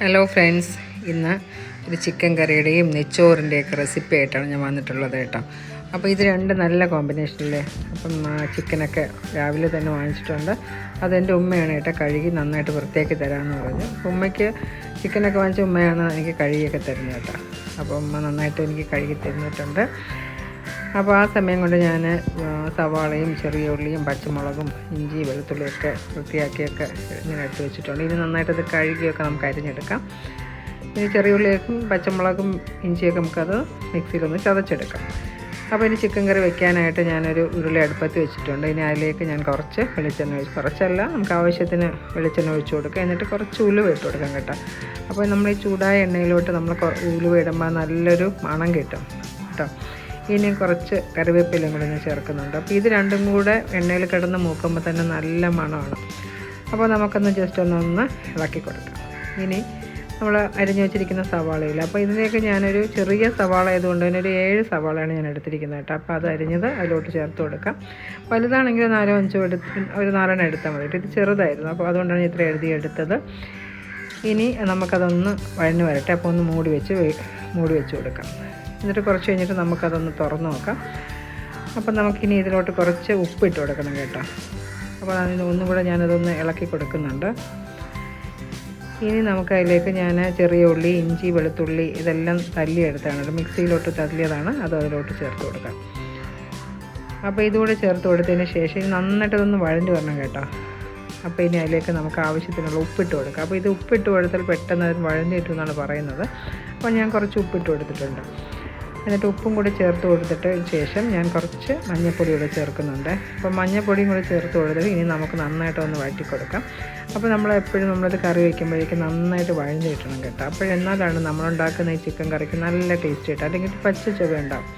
Hello friends ഇന്ന് ഒരു chicken കറിയുടെയും നെച്ചോറിന്റെയൊക്കെ recipe ആയിട്ടാണ് ഞാൻ വന്നിട്ടുള്ളത് കേട്ടോ. അപ്പോൾ ഇത് രണ്ട് നല്ല കോമ്പിനേഷനല്ലേ അപ്പം ചിക്കനൊക്കെ രാവിലെ തന്നെ വാങ്ങിച്ചിട്ടുണ്ട്. അതെന്റെ ഉമ്മയാണ് കേട്ടോ കഴുകി നന്നായിട്ട് വൃത്തിയാക്കി തരാമെന്ന് പറഞ്ഞു. ഉമ്മയ്ക്ക് ചിക്കനൊക്കെ വാങ്ങിച്ച ഉമ്മയാണ് എനിക്ക് കഴുകിയൊക്കെ തരുന്നത് കേട്ടോ. അപ്പോൾ ഉമ്മ നന്നായിട്ട് എനിക്ക് കഴുകി തന്നിട്ടുണ്ട്. അപ്പോൾ ആ സമയം കൊണ്ട് ഞാൻ സവാളയും ചെറിയ ഉള്ളിയും പച്ചമുളകും ഇഞ്ചി വെളുത്തുള്ളിയൊക്കെ വൃത്തിയാക്കിയൊക്കെ ഇങ്ങനെ എടുത്ത് വെച്ചിട്ടുണ്ട്. ഇനി നന്നായിട്ടത് കഴുകിയൊക്കെ നമുക്ക് അരിഞ്ഞെടുക്കാം. ഇനി ചെറിയ ഉള്ളിയൊക്കെ പച്ചമുളകും ഇഞ്ചിയൊക്കെ നമുക്കത് മിക്സിയിലൊന്ന് ചതച്ചെടുക്കാം. അപ്പോൾ ഇനി ചിക്കൻ കറി വെക്കാനായിട്ട് ഞാനൊരു ഉരുളി അടുപ്പത്ത് വെച്ചിട്ടുണ്ട്. ഇനി അതിലേക്ക് ഞാൻ കുറച്ച് വെളിച്ചെണ്ണ ഒഴിച്ച് കുറച്ചല്ല നമുക്ക് ആവശ്യത്തിന് വെളിച്ചെണ്ണ ഒഴിച്ച് കൊടുക്കുക എന്നിട്ട് കുറച്ച് ഉലുവ ഇട്ട് കൊടുക്കാം കേട്ടോ. അപ്പോൾ നമ്മൾ ഈ ചൂടായ എണ്ണയിലോട്ട് നമ്മൾ ഉലുവ ഇടുമ്പോൾ നല്ലൊരു മണം കിട്ടും കേട്ടോ. ഇനി കുറച്ച് കറിവേപ്പിലയും കൂടെ ഞാൻ ചേർക്കുന്നുണ്ട്. അപ്പോൾ ഇത് രണ്ടും കൂടെ എണ്ണയിൽ കിടന്ന് മൂക്കുമ്പോൾ തന്നെ നല്ല മണമാണ്. അപ്പോൾ നമുക്കൊന്ന് ജസ്റ്റ് ഒന്ന് ഒന്ന് ഇളക്കി കൊടുക്കാം. ഇനി നമ്മൾ അരിഞ്ഞു വെച്ചിരിക്കുന്ന സവാളയില്ല അപ്പോൾ ഇതിലേക്ക് ഞാനൊരു ചെറിയ സവാള ആയതുകൊണ്ട് തന്നെ ഒരു ഏഴ് സവാളയാണ് ഞാൻ എടുത്തിരിക്കുന്നത് കേട്ടോ. അപ്പോൾ അത് അരിഞ്ഞത് അതിലോട്ട് ചേർത്ത് കൊടുക്കാം. വലുതാണെങ്കിൽ നാലോ അഞ്ചോ എടുത്ത് ഒരു നാലെണ്ണം എടുത്താൽ മതി ഇത് ചെറുതായിരുന്നു. അപ്പോൾ അതുകൊണ്ടാണ് ഇത്ര എഴുതി എടുത്തത്. ഇനി നമുക്കതൊന്ന് വഴഞ്ഞു വരട്ടെ. അപ്പോൾ ഒന്ന് മൂടി വെച്ച് മൂടി വെച്ച് കൊടുക്കാം. എന്നിട്ട് കുറച്ച് കഴിഞ്ഞിട്ട് നമുക്കതൊന്ന് തുറന്ന് നോക്കാം. അപ്പം നമുക്കിനി ഇതിലോട്ട് കുറച്ച് ഉപ്പ് ഇട്ട് കൊടുക്കണം കേട്ടോ. അപ്പോൾ അതിന് ഒന്നും കൂടെ ഞാനതൊന്ന് ഇളക്കി കൊടുക്കുന്നുണ്ട്. ഇനി നമുക്ക് അതിലേക്ക് ഞാൻ ചെറിയ ഉള്ളി ഇഞ്ചി വെളുത്തുള്ളി ഇതെല്ലാം തല്ലിയെടുത്താണ്. മിക്സിയിലോട്ട് തല്ലിയതാണ്. അത് അതിലോട്ട് ചേർത്ത് കൊടുക്കാം. അപ്പോൾ ഇതുകൂടെ ചേർത്ത് കൊടുത്തതിന് ശേഷം നന്നായിട്ട് ഇതൊന്ന് വഴഞ്ഞു വരണം കേട്ടോ. അപ്പോൾ ഇനി അതിലേക്ക് നമുക്ക് ആവശ്യത്തിനുള്ള ഉപ്പിട്ട് കൊടുക്കാം. അപ്പോൾ ഇത് ഉപ്പിട്ട് കൊടുത്താൽ പെട്ടെന്ന് അത് വഴഞ്ഞു കിട്ടുമെന്നാണ് പറയുന്നത്. അപ്പോൾ ഞാൻ കുറച്ച് ഉപ്പിട്ട് കൊടുത്തിട്ടുണ്ട്. എന്നിട്ട് ഉപ്പും കൂടി ചേർത്ത് കൊടുത്തിട്ട് ശേഷം ഞാൻ കുറച്ച് മഞ്ഞൾപ്പൊടി കൂടെ ചേർക്കുന്നുണ്ട്. അപ്പോൾ മഞ്ഞൾപ്പൊടിയും കൂടി ചേർത്ത് കൊടുത്തിട്ട് ഇനി നമുക്ക് നന്നായിട്ട് ഒന്ന് വഴറ്റി കൊടുക്കാം. അപ്പോൾ നമ്മൾ എപ്പോഴും നമ്മളത് കറി വയ്ക്കുമ്പോഴേക്കും നന്നായിട്ട് വഴഞ്ഞ് കിട്ടണം കേട്ടോ. അപ്പോഴെന്നാലാണ് നമ്മളുണ്ടാക്കുന്ന ഈ ചിക്കൻ കറിക്ക് നല്ല ടേസ്റ്റ് കിട്ടുക. അല്ലെങ്കിൽ പച്ച ചുവ ഉണ്ടാവും.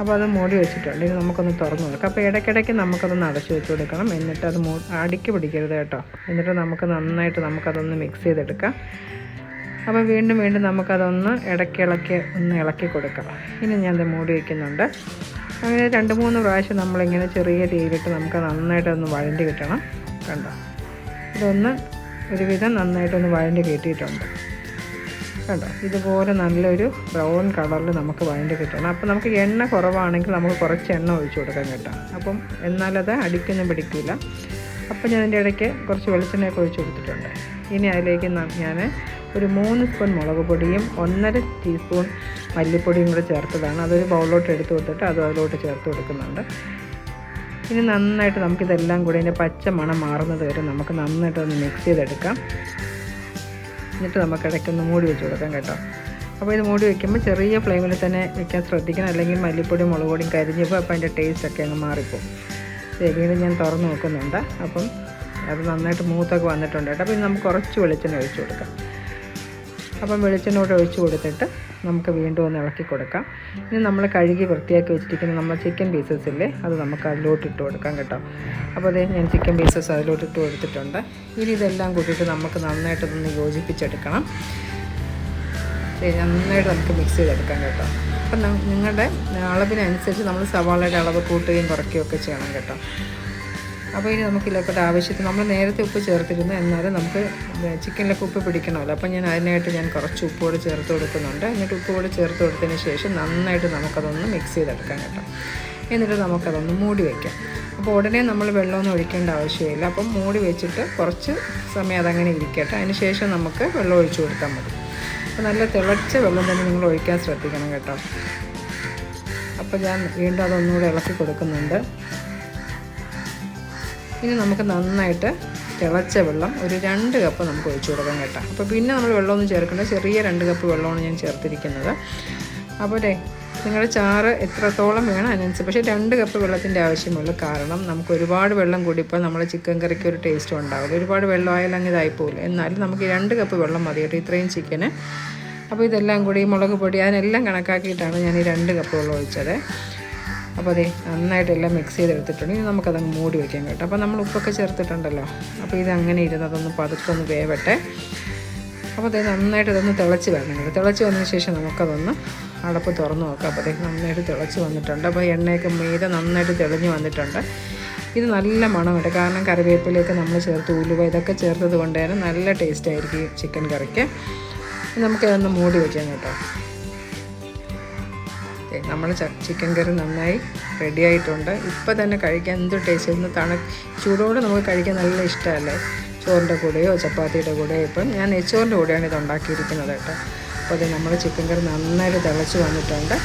അപ്പോൾ അത് മൂടി ഇനി നമുക്കൊന്ന് തുറന്ന് കൊടുക്കാം. അപ്പോൾ ഇടയ്ക്കിടയ്ക്ക് നമുക്കതൊന്ന് അടച്ചു വെച്ച് കൊടുക്കണം. എന്നിട്ട് അത് മൂ അടിക്ക് പിടിക്കരുത് കേട്ടോ. എന്നിട്ട് നമുക്ക് നന്നായിട്ട് നമുക്കതൊന്ന് മിക്സ് ചെയ്തെടുക്കാം. അപ്പോൾ വീണ്ടും വീണ്ടും നമുക്കതൊന്ന് ഇടയ്ക്കിളക്കി ഒന്ന് ഇളക്കി കൊടുക്കാം. ഇനി ഞാൻ മൂടി വയ്ക്കുന്നുണ്ട് അങ്ങനെ രണ്ട് മൂന്ന് പ്രാവശ്യം നമ്മളിങ്ങനെ ചെറിയ തീയിലിട്ട് നമുക്ക് നന്നായിട്ടൊന്ന് വഴണ്ടി കിട്ടണം. കണ്ടോ? ഇതൊന്ന് ഒരുവിധം നന്നായിട്ടൊന്ന് വഴണ്ടി കിട്ടിയിട്ടുണ്ട്. കണ്ടോ? ഇതുപോലെ നല്ലൊരു ബ്രൗൺ കളറിൽ നമുക്ക് വഴണ്ടി കിട്ടണം. അപ്പോൾ നമുക്ക് എണ്ണ കുറവാണെങ്കിൽ നമുക്ക് കുറച്ച് എണ്ണ ഒഴിച്ചു കൊടുക്കാൻ കേട്ടോ. അപ്പം എന്നാലത് അടിക്കൊന്നും പിടിക്കില്ല. അപ്പോൾ ഞാൻ അതിന്റെ ഇടയ്ക്ക് കുറച്ച് വെളിച്ചെണ്ണയൊക്കെ ഒഴിച്ചു കൊടുത്തിട്ടുണ്ട്. ഇനി അതിലേക്ക് ഞാൻ ഒരു മൂന്ന് സ്പൂൺ മുളക് പൊടിയും ഒന്നര ടീസ്പൂൺ മല്ലിപ്പൊടിയും കൂടെ ചേർത്തതാണ്. അതൊരു ബൗളിലോട്ട് എടുത്ത് കൊടുത്തിട്ട് അതും അതിലോട്ട് ചേർത്ത് കൊടുക്കുന്നുണ്ട്. ഇനി നന്നായിട്ട് നമുക്കിതെല്ലാം കൂടി അതിന്റെ പച്ച മണം മാറുന്നത് വരെ നമുക്ക് നന്നായിട്ട് ഒന്ന് മിക്സ് ചെയ്തെടുക്കാം. എന്നിട്ട് നമുക്ക് ഇടയ്ക്കൊന്ന് മൂടി വെച്ച് കൊടുക്കാം കേട്ടോ. അപ്പോൾ ഇത് മൂടി വെക്കുമ്പോൾ ചെറിയ ഫ്ലെയിമിൽ തന്നെ വെക്കാൻ ശ്രദ്ധിക്കണം. അല്ലെങ്കിൽ മല്ലിപ്പൊടിയും മുളക് പൊടിയും കരിഞ്ഞപ്പോൾ അപ്പോൾ അതിന്റെ ടേസ്റ്റ് ഒക്കെ അങ്ങ് മാറിപ്പോവും. ദേ വീണ്ടും ഞാൻ തുറന്ന് നോക്കുന്നുണ്ട്. അപ്പം അത് നന്നായിട്ട് മൂത്തൊക്കെ വന്നിട്ടുണ്ട് കേട്ടോ. അപ്പോൾ ഇത് നമുക്ക് കുറച്ച് വെളിച്ചെണ്ണ ഒഴിച്ചു കൊടുക്കാം. അപ്പം വെളിച്ചെണ്ണ ഒഴിച്ച് കൊടുത്തിട്ട് നമുക്ക് വീണ്ടും ഒന്ന് ഇളക്കി കൊടുക്കാം. ഇനി നമ്മൾ കഴുകി വൃത്തിയാക്കി വെച്ചിരിക്കുന്ന നമ്മൾ ചിക്കൻ പീസസ് ഇല്ലേ അത് നമുക്ക് അതിലോട്ട് ഇട്ട് കൊടുക്കാം കേട്ടോ. അപ്പോൾ അതേ ഞാൻ ചിക്കൻ പീസസ് അതിലോട്ട് ഇട്ട് കൊടുത്തിട്ടുണ്ട്. ഇനി ഇതെല്ലാം കൂട്ടിയിട്ട് നമുക്ക് നന്നായിട്ടൊന്ന് യോജിപ്പിച്ചെടുക്കണം. നന്നായിട്ട് നമുക്ക് മിക്സ് ചെയ്തെടുക്കാം കേട്ടോ. അപ്പം നിങ്ങളുടെ അളവിനനുസരിച്ച് നമ്മൾ സവാളയുടെ അളവ് കൂട്ടുകയും കുറയ്ക്കുകയും ഒക്കെ ചെയ്യണം കേട്ടോ. അപ്പോൾ ഇനി നമുക്ക് ഇതിലോട്ട് ആവശ്യത്തിന് നമ്മൾ നേരത്തെ ഉപ്പ് ചേർത്തിരുന്നു. എന്നാലും നമുക്ക് ചിക്കനിലൊക്കെ ഉപ്പ് പിടിക്കണമല്ലോ. അപ്പോൾ ഞാൻ അതിനായിട്ട് ഞാൻ കുറച്ച് ഉപ്പ് കൂടെ ചേർത്ത് കൊടുക്കുന്നുണ്ട്. എന്നിട്ട് ഉപ്പ് കൂടെ ചേർത്ത് കൊടുത്തതിന് ശേഷം നന്നായിട്ട് നമുക്കതൊന്ന് മിക്സ് ചെയ്തെടുക്കാം കേട്ടോ. എന്നിട്ട് നമുക്കതൊന്ന് മൂടി വയ്ക്കാം അപ്പോൾ ഉടനെ നമ്മൾ വെള്ളമൊന്നും ഒഴിക്കേണ്ട ആവശ്യമില്ല. അപ്പം മൂടി വെച്ചിട്ട് കുറച്ച് സമയം അതങ്ങനെ ഇരിക്കട്ടെ. അതിന് ശേഷം നമുക്ക് വെള്ളം ഒഴിച്ചു കൊടുത്താൽ മതി. അപ്പോൾ നല്ല തിളച്ച വെള്ളം തന്നെ നിങ്ങൾ ഒഴിക്കാൻ ശ്രദ്ധിക്കണം കേട്ടോ. അപ്പോൾ ഞാൻ വീണ്ടും അതൊന്നുകൂടെ ഇളക്കി കൊടുക്കുന്നുണ്ട്. ഇനി നമുക്ക് നന്നായിട്ട് തിളച്ച വെള്ളം ഒരു രണ്ട് കപ്പ് നമുക്ക് ഒഴിച്ചു കൊടുക്കാം കേട്ടോ. അപ്പോൾ പിന്നെ നമ്മൾ വെള്ളമൊന്നും ചേർക്കേണ്ട. ചെറിയ രണ്ട് കപ്പ് വെള്ളമാണ് ഞാൻ ചേർത്തിരിക്കുന്നത്. അപ്പോൾ നിങ്ങളുടെ ചാറ് എത്രത്തോളം വേണം അതിനനുസരിച്ച്. പക്ഷേ രണ്ട് കപ്പ് വെള്ളത്തിന്റെ ആവശ്യമുള്ളൂ കാരണം നമുക്ക് ഒരുപാട് വെള്ളം കൂടിയപ്പോൾ നമ്മൾ ചിക്കൻ കറിക്ക് ഒരു ടേസ്റ്റും ഉണ്ടാവില്ല. ഒരുപാട് വെള്ളം ആയാലും അങ്ങ് ഇതായിപ്പോകില്ല എന്നാലും നമുക്ക് രണ്ട് കപ്പ് വെള്ളം മതി കേട്ടോ ഇത്രയും ചിക്കന്. അപ്പോൾ ഇതെല്ലാം കൂടി മുളക് പൊടി അതിനെല്ലാം കണക്കാക്കിയിട്ടാണ് ഞാൻ ഈ രണ്ട് കപ്പ് വെള്ളം ഒഴിച്ചത്. അപ്പോൾ അതെ നന്നായിട്ട് എല്ലാം മിക്സ് ചെയ്തെടുത്തിട്ടുണ്ട്. ഇനി നമുക്കതങ്ങ് മൂടി വയ്ക്കാൻ കേട്ടോ. അപ്പോൾ നമ്മൾ ഉപ്പൊക്കെ ചേർത്തിട്ടുണ്ടല്ലോ. അപ്പോൾ ഇത് അങ്ങനെ ഇരുന്ന് അതൊന്ന് പതുക്കെ ഒന്ന് വേവട്ടെ. അപ്പോൾ അതേ നന്നായിട്ട് ഇതൊന്ന് തിളച്ച് വരണം കേട്ടോ. തിളച്ച് വന്നതിന് ശേഷം നമുക്കതൊന്ന് അടപ്പ് തുറന്ന് നോക്കാം. അപ്പോൾ അതേ നന്നായിട്ട് തിളച്ച് വന്നിട്ടുണ്ട്. അപ്പോൾ എണ്ണയൊക്കെ മീതെ നന്നായിട്ട് തെളിഞ്ഞ് വന്നിട്ടുണ്ട്. ഇത് നല്ല മണമുണ്ട് കാരണം കറിവേപ്പിലയൊക്കെ നമ്മൾ ചേർത്ത് ഉലുവ ഇതൊക്കെ ചേർത്തത് കൊണ്ട് തന്നെ നല്ല ടേസ്റ്റ് ആയിരിക്കും ചിക്കൻ കറിക്ക്. നമുക്കതൊന്ന് മൂടി വയ്ക്കാം കേട്ടോ. നമ്മൾ ചിക്കൻ കറി നന്നായി റെഡി ആയിട്ടുണ്ട്. ഇപ്പോൾ തന്നെ കഴിക്കാൻ എന്ത് ടേസ്റ്റ് ഒന്ന് തണു ചൂടോടെ നമുക്ക് കഴിക്കാൻ നല്ല ഇഷ്ടമല്ലേ? ചോറിന്റെ കൂടെയോ ചപ്പാത്തിയുടെ കൂടെയോ? ഇപ്പം ഞാൻ നെച്ചോറിന്റെ കൂടെയാണ് ഇത് ഉണ്ടാക്കിയിരിക്കുന്നത് കേട്ടോ. അപ്പോൾ അത് നമ്മൾ ചിക്കൻ കറി നന്നായിട്ട് തിളച്ച് വന്നിട്ടുണ്ട്.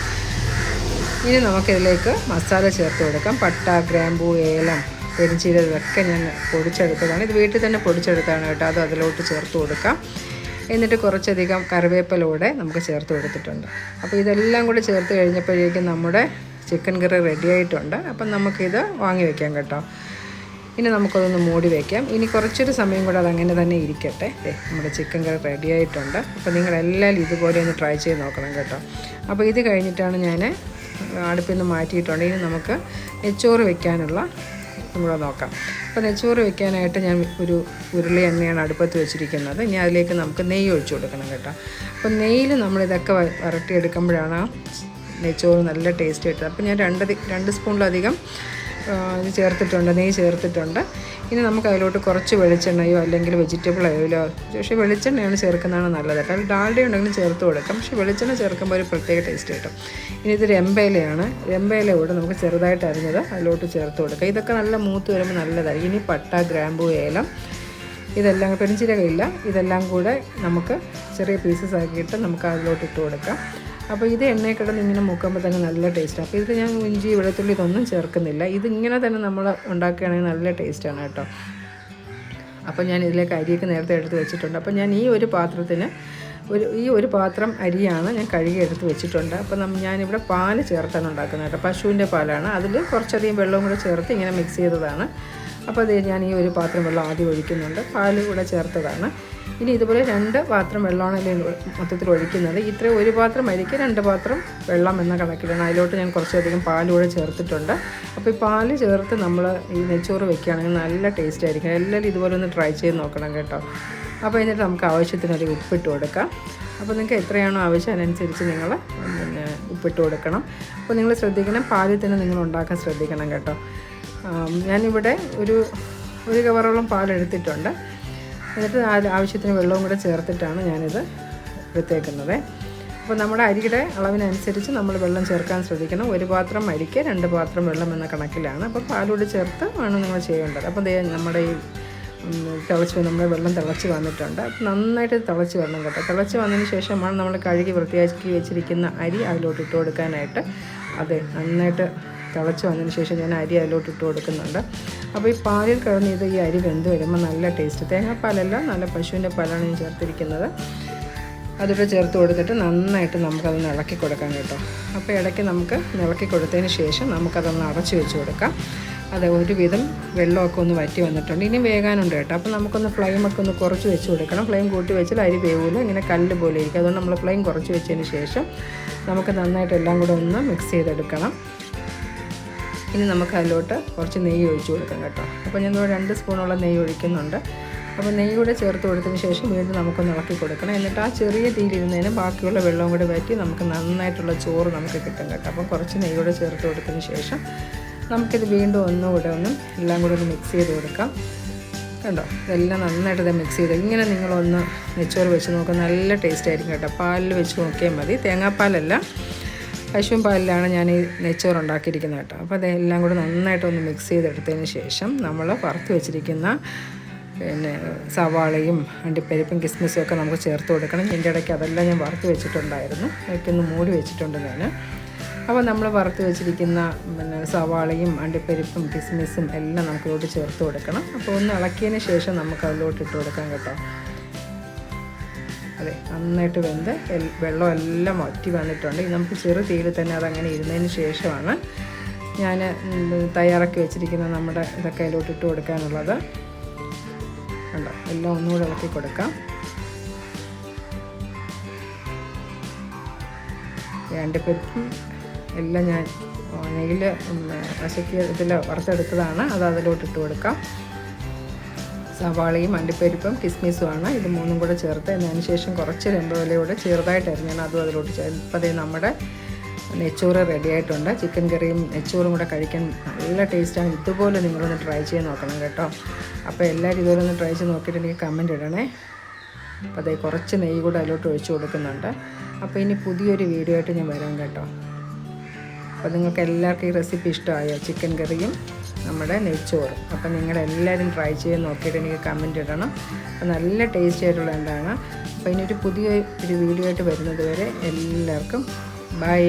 ഇനി നമുക്കിതിലേക്ക് മസാല ചേർത്ത് കൊടുക്കാം. പട്ട ഗ്രാമ്പൂ ഏലം പെരിഞ്ചീരകം ഇതൊക്കെ ഞാൻ പൊടിച്ചെടുത്തതാണ്. ഇത് വീട്ടിൽ തന്നെ പൊടിച്ചെടുത്താണ് കേട്ടോ. അത് അതിലോട്ട് ചേർത്ത് കൊടുക്കാം. എന്നിട്ട് കുറച്ചധികം കറിവേപ്പിലൂടെ നമുക്ക് ചേർത്ത് കൊടുത്തിട്ടുണ്ട്. അപ്പോൾ ഇതെല്ലാം കൂടി ചേർത്ത് കഴിഞ്ഞപ്പോഴേക്കും നമ്മുടെ ചിക്കൻ കറി റെഡി ആയിട്ടുണ്ട്. അപ്പം നമുക്കിത് വാങ്ങി വെക്കാം കേട്ടോ. ഇനി നമുക്കതൊന്ന് മൂടി വയ്ക്കാം ഇനി കുറച്ചൊരു സമയം കൂടെ അതങ്ങനെ തന്നെ ഇരിക്കട്ടെ. നമ്മുടെ ചിക്കൻ കറി റെഡി ആയിട്ടുണ്ട്. അപ്പോൾ നിങ്ങളെല്ലാവരും ഇതുപോലെ ഒന്ന് ട്രൈ ചെയ്ത് നോക്കണം കേട്ടോ. അപ്പോൾ ഇത് കഴിഞ്ഞിട്ടാണ് ഞാൻ അടുപ്പിൽ നിന്ന് മാറ്റിയിട്ടുണ്ട്. ഇനി നമുക്ക് നെച്ചോറ് വെക്കാനുള്ള കൂടെ നോക്കാം. അപ്പോൾ നെച്ചോറ് വെക്കാനായിട്ട് ഞാൻ ഒരു ഉരുളി എണ്ണയാണ് അടുപ്പത്ത് വെച്ചിരിക്കുന്നത്. ഇനി അതിലേക്ക് നമുക്ക് നെയ്യ് ഒഴിച്ചു കൊടുക്കണം കേട്ടോ. അപ്പോൾ നെയ്യിൽ നമ്മൾ ഇതൊക്കെ വരട്ടിയെടുക്കുമ്പോഴാണ് നെയ്ച്ചോറ് നല്ല ടേസ്റ്റ് കിട്ടുന്നത്. അപ്പോൾ ഞാൻ രണ്ട് രണ്ട് സ്പൂണിലധികം ഇത് ചേർത്തിട്ടുണ്ട് നെയ്യ് ചേർത്തിട്ടുണ്ട്. ഇനി നമുക്ക് അതിലോട്ട് കുറച്ച് വെളിച്ചെണ്ണയോ അല്ലെങ്കിൽ വെജിറ്റബിൾ ഓയിലോ പക്ഷേ വെളിച്ചെണ്ണയാണ് ചേർക്കുന്നതാണ് നല്ലത്. കേട്ടോ ഡാൽഡ ഉണ്ടെങ്കിലും ചേർത്ത് കൊടുക്കാം. പക്ഷേ വെളിച്ചെണ്ണ ചേർക്കുമ്പോൾ ഒരു പ്രത്യേക ടേസ്റ്റ് കിട്ടും. ഇനി ഇത് രമ്പയിലയാണ് രമ്പയില കൂടെ നമുക്ക് ചെറുതായിട്ട് അരിഞ്ഞത് അതിലോട്ട് ചേർത്ത് കൊടുക്കുക ഇതൊക്കെ നല്ല മൂത്ത് വരുമ്പോൾ നല്ലതായി ഇനി പട്ട ഗ്രാമ്പു ഏലം ഇതെല്ലാം പെരിഞ്ചീരകമില്ല ഇതെല്ലാം കൂടെ നമുക്ക് ചെറിയ പീസസ് ആക്കിയിട്ട് നമുക്ക് അതിലോട്ട് ഇട്ട് കൊടുക്കാം. അപ്പോൾ ഇത് എണ്ണയിൽ ഇങ്ങനെ മുക്കുമ്പോൾ തന്നെ നല്ല ടേസ്റ്റാണ് അപ്പോൾ ഇതിൽ ഞാൻ ഇഞ്ചി വെളുത്തുള്ളി ഇതൊന്നും ചേർക്കുന്നില്ല. ഇതിങ്ങനെ തന്നെ നമ്മൾ ഉണ്ടാക്കുകയാണെങ്കിൽ നല്ല ടേസ്റ്റാണ് കേട്ടോ. അപ്പോൾ ഞാൻ ഇതിലേക്ക് അരിയൊക്കെ നേരത്തെ എടുത്ത് വെച്ചിട്ടുണ്ട്. അപ്പോൾ ഞാൻ ഈ ഒരു പാത്രത്തിന് ഒരു ഈ ഒരു പാത്രം അരിയാണ് ഞാൻ കഴുകി എടുത്ത് വെച്ചിട്ടുണ്ട്. അപ്പോൾ നമ്മൾ ഞാനിവിടെ പാൽ ചേർത്താണ് ഉണ്ടാക്കുന്നത് കേട്ടോ. പശുവിന്റെ പാലാണ്. അതിൽ കുറച്ചധികം വെള്ളവും കൂടെ ചേർത്ത് ഇങ്ങനെ മിക്സ് ചെയ്തതാണ്. അപ്പോൾ അത് ഞാൻ ഈ ഒരു പാത്രം വെള്ളം ആദ്യം ഒഴിക്കുന്നുണ്ട്. പാൽ കൂടെ ചേർത്തതാണ്. ഇനി ഇതുപോലെ രണ്ട് പാത്രം വെള്ളമാണ് അതിൽ മൊത്തത്തിൽ ഒഴിക്കുന്നത്. ഇത്ര ഒരു പാത്രം അരിക്ക് രണ്ട് പാത്രം വെള്ളം എന്ന കണക്കിലാണ്. അതിലോട്ട് ഞാൻ കുറച്ചധികം പാൽ കൂടെ ചേർത്തിട്ടുണ്ട്. അപ്പോൾ ഈ പാൽ ചേർത്ത് നമ്മൾ ഈ നെച്ചോറ് വെക്കുകയാണെങ്കിൽ നല്ല ടേസ്റ്റ് ആയിരിക്കും. എല്ലാവരും ഇതുപോലെ ഒന്ന് ട്രൈ ചെയ്ത് നോക്കണം കേട്ടോ. അപ്പോൾ എന്നിട്ട് നമുക്ക് ആവശ്യത്തിനൊരു ഉപ്പിട്ട് കൊടുക്കാം. അപ്പോൾ നിങ്ങൾക്ക് എത്രയാണോ ആവശ്യം അതിനനുസരിച്ച് നിങ്ങൾ പിന്നെ ഉപ്പിട്ട് കൊടുക്കണം. അപ്പോൾ നിങ്ങൾ ശ്രദ്ധിക്കണം. പാലിൽ തന്നെ നിങ്ങൾ ഉണ്ടാക്കാൻ ശ്രദ്ധിക്കണം കേട്ടോ. ഞാനിവിടെ ഒരു ഒരു കവറോളം പാലെടുത്തിട്ടുണ്ട്. എന്നിട്ട് ആവശ്യത്തിന് വെള്ളവും കൂടെ ചേർത്തിട്ടാണ് ഞാനിത് എടുത്തേക്കുന്നത്. അപ്പോൾ നമ്മുടെ അരിയുടെ അളവിനനുസരിച്ച് നമ്മൾ വെള്ളം ചേർക്കാൻ ശ്രദ്ധിക്കണം. ഒരു പാത്രം അരിക്ക് രണ്ട് പാത്രം വെള്ളം എന്ന കണക്കിലാണ്. അപ്പോൾ പാലൂടെ ചേർത്ത് ആണ് നിങ്ങൾ ചെയ്യേണ്ടത്. അപ്പോൾ നമ്മുടെ ഈ തിളച്ച് നമ്മുടെ വെള്ളം തിളച്ച് വന്നിട്ടുണ്ട്. അപ്പോൾ നന്നായിട്ട് തിളച്ച് വരണം കേട്ടോ. തിളച്ച് വന്നതിന് ശേഷമാണ് നമ്മൾ കഴുകി വൃത്തിയാക്കി വെച്ചിരിക്കുന്ന അരി അതിലോട്ട് ഇട്ട് കൊടുക്കാനായിട്ട്. അതെ നന്നായിട്ട് തിളച്ച് വന്നതിന് ശേഷം ഞാൻ അരി അതിലോട്ട് ഇട്ട് കൊടുക്കുന്നുണ്ട്. അപ്പോൾ ഈ പാലിൽ കിടന്ന് ഇത് ഈ അരി വെന്ത് വരുമ്പോൾ നല്ല ടേസ്റ്റ് തേങ്ങാപ്പാലല്ല നല്ല പശുവിന്റെ പാലാണ് ഞാൻ ചേർത്തിരിക്കുന്നത്. അതിവിടെ ചേർത്ത് കൊടുത്തിട്ട് നന്നായിട്ട് നമുക്കതൊന്ന് ഇളക്കി കൊടുക്കാം കേട്ടോ. അപ്പോൾ ഇടയ്ക്ക് നമുക്ക് ഇളക്കി കൊടുത്തതിന് ശേഷം നമുക്കതൊന്ന് അടച്ചു വെച്ച് കൊടുക്കാം. അത് ഒരുവിധം വെള്ളമൊക്കെ ഒന്ന് വറ്റി വന്നിട്ടുണ്ട്. ഇനി വേകാനുണ്ട് കേട്ടോ. അപ്പോൾ നമുക്കൊന്ന് ഫ്ലെയിമൊക്കെ ഒന്ന് കുറച്ച് വെച്ച് കൊടുക്കണം. ഫ്ലെയിം കൂട്ടി വെച്ചാൽ അരി വേവില്ല ഇങ്ങനെ കല്ല് പോലെ ഇരിക്കും. അതുകൊണ്ട് നമ്മൾ ഫ്ലെയിം കുറച്ച് വെച്ചതിന് ശേഷം നമുക്ക് നന്നായിട്ട് എല്ലാം കൂടെ ഒന്ന് മിക്സ് ചെയ്തെടുക്കണം. ഇനി നമുക്ക് അതിലോട്ട് കുറച്ച് നെയ്യ് ഒഴിച്ച് കൊടുക്കാം കേട്ടോ. അപ്പോൾ ഞാൻ രണ്ട് സ്പൂണോളം നെയ്യ് ഒഴിക്കുന്നുണ്ട്. അപ്പോൾ നെയ്യ് കൂടെ ചേർത്ത് കൊടുത്തതിന് ശേഷം വീണ്ടും നമുക്കൊന്ന് ഇളക്കി കൊടുക്കണം. എന്നിട്ട് ആ ചെറിയ തീയിലിരുന്നതിന് ബാക്കിയുള്ള വെള്ളവും കൂടെ വറ്റി നമുക്ക് നന്നായിട്ടുള്ള ചോറ് നമുക്ക് കിട്ടും കേട്ടോ. അപ്പം കുറച്ച് നെയ്യ് കൂടെ ചേർത്ത് കൊടുത്തതിന് ശേഷം നമുക്കിത് വീണ്ടും ഒന്നുകൂടെ ഒന്ന് എല്ലാം കൂടെ ഒന്ന് മിക്സ് ചെയ്ത് കൊടുക്കാം. കണ്ടോ? ഇതെല്ലാം നന്നായിട്ട് ഇത് മിക്സ് ചെയ്ത്. ഇങ്ങനെ നിങ്ങളൊന്ന് നെച്ചോറ് വെച്ച് നോക്കുക നല്ല ടേസ്റ്റ് ആയിരിക്കും കേട്ടോ. പാലിൽ വെച്ച് നോക്കിയാൽ മതി. തേങ്ങാപ്പാലല്ല. പശുവും പാലിലാണ് ഞാൻ ഈ നെച്ചോറ് ഉണ്ടാക്കിയിരിക്കുന്നത് കേട്ടോ. അപ്പോൾ അതെല്ലാം കൂടെ നന്നായിട്ടൊന്ന് മിക്സ് ചെയ്തെടുത്തതിന് ശേഷം നമ്മൾ വറുത്ത് വെച്ചിരിക്കുന്ന പിന്നെ സവാളയും അണ്ടിപ്പരിപ്പും കിസ്മിസും ഒക്കെ നമുക്ക് ചേർത്ത് കൊടുക്കണം. ഇതിന്റെ ഇടയ്ക്ക് അതെല്ലാം ഞാൻ വറുത്ത് വെച്ചിട്ടുണ്ടായിരുന്നു. അതൊക്കെയൊന്ന് മൂടി വെച്ചിട്ടുണ്ട് ഞാൻ. അപ്പോൾ നമ്മൾ വറുത്ത് വെച്ചിരിക്കുന്ന പിന്നെ സവാളയും അണ്ടിപ്പരിപ്പും കിസ്മിസും എല്ലാം നമുക്കിലോട്ട് ചേർത്ത് കൊടുക്കണം. അപ്പോൾ ഒന്ന് ഇളക്കിയതിന് ശേഷം നമുക്ക് അതിലോട്ട് ഇട്ട് കൊടുക്കാം കേട്ടോ. അതെ നന്നായിട്ട് വെന്ത് വെള്ളം എല്ലാം മാറ്റി വന്നിട്ടുണ്ട്. നമുക്ക് ചെറു തീയിൽ തന്നെ അതങ്ങനെ ഇരുന്നതിന് ശേഷമാണ് ഞാൻ തയ്യാറാക്കി വെച്ചിരിക്കുന്ന നമ്മുടെ ഇതൊക്കെ അതിലോട്ട് ഇട്ട് കൊടുക്കാനുള്ളത്. ഉണ്ടോ എല്ലാം ഒന്നുകൂടെ ഇളക്കി കൊടുക്കാം. അണ്ടിപ്പരിപ്പും എല്ലാം ഞാൻ നെയ്യിൽ വശക്കി ഇതിൽ വറുത്തെടുത്തതാണ്. അത് അതിലോട്ട് ഇട്ട് കൊടുക്കാം. സവാളയും അണ്ടിപ്പരിപ്പും കിസ്മിസുമാണ്. ഇത് മൂന്നും കൂടെ ചേർത്ത് അതിന് ശേഷം കുറച്ച് രണ്ടോലയോടെ ചെറുതായിട്ട് അരിഞ്ഞാണ് അതും അതിലോട്ട് ചേർത്ത് അതേ നമ്മുടെ നെച്ചോറ് റെഡി ആയിട്ടുണ്ട്. ചിക്കൻ കറിയും നെച്ചോറും കൂടെ കഴിക്കാൻ നല്ല ടേസ്റ്റാണ് ഇതുപോലെ നിങ്ങളൊന്ന് ട്രൈ ചെയ്ത് നോക്കണം കേട്ടോ. അപ്പോൾ എല്ലാവരും ഇതുപോലെ ഒന്ന് ട്രൈ ചെയ്ത് നോക്കിയിട്ട് എനിക്ക് കമന്റ് ഇടണേ. അപ്പോൾ അതേ കുറച്ച് നെയ്യ് കൂടെ അതിലോട്ട് ഒഴിച്ച് കൊടുക്കുന്നുണ്ട്. അപ്പോൾ ഇനി പുതിയൊരു വീഡിയോ ആയിട്ട് ഞാൻ വരാം കേട്ടോ. അപ്പോൾ നിങ്ങൾക്ക് എല്ലാവർക്കും ഈ റെസിപ്പി ഇഷ്ടമായോ? ചിക്കൻ കറിയും നമ്മുടെ നെയ്ച്ചോറ്. അപ്പോൾ നിങ്ങളെല്ലാവരും ട്രൈ ചെയ്ത് നോക്കിയിട്ട് എനിക്ക് കമന്റ് ഇടണം. അപ്പം നല്ല ടേസ്റ്റി ആയിട്ടുള്ള എന്താണ്. അപ്പോൾ ഇനി ഒരു പുതിയ ഒരു വീഡിയോ ആയിട്ട് വരുന്നത് വരെ എല്ലാവർക്കും ബൈ